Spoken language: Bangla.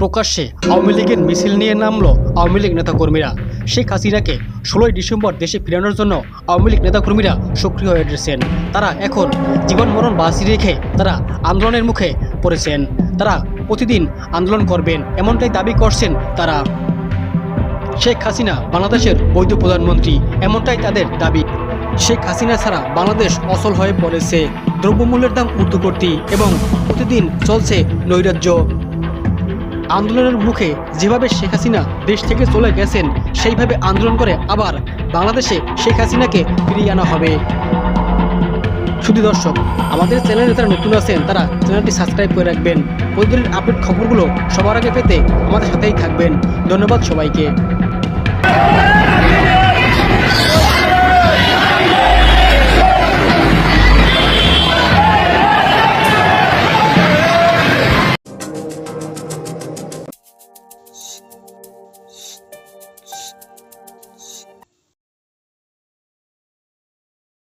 প্রকাশ্যে আওয়ামী লীগের মিছিল নিয়ে নামলো আওয়ামী লীগ নেতাকর্মীরা। শেখ হাসিনাকে ষোলোই ডিসেম্বর দেশে ফিরানোর জন্য আওয়ামী লীগ নেতাকর্মীরা সক্রিয় হয়ে উঠেছেন। তারা এখন জীবন মরণ বাসি রেখে তারা আন্দোলনের মুখে পড়েছেন। তারা প্রতিদিন আন্দোলন করবেন, এমনটাই দাবি করছেন তারা। শেখ হাসিনা বাংলাদেশের বৈধ প্রধানমন্ত্রী, এমনটাই তাদের দাবি। শেখ হাসিনা ছাড়া বাংলাদেশ অচল হয়ে পড়েছে। দ্রব্যমূল্যের দাম ঊর্ধ্ববর্তী এবং প্রতিদিন চলছে নৈরাজ্য। আন্দোলনের মুখে যেভাবে শেখ হাসিনা দেশ থেকে চলে গেছেন, সেইভাবে আন্দোলন করে আবার বাংলাদেশে শেখ হাসিনাকে ফিরিয়ে আনা হবে। শুধু দর্শক, আমাদের চ্যানেলে যারা নতুন আছেন, তারা চ্যানেলটি সাবস্ক্রাইব করে রাখবেন। প্রতিদিনের আপডেট খবরগুলো সবার আগে পেতে আমাদের সাথেই থাকবেন। ধন্যবাদ সবাইকে।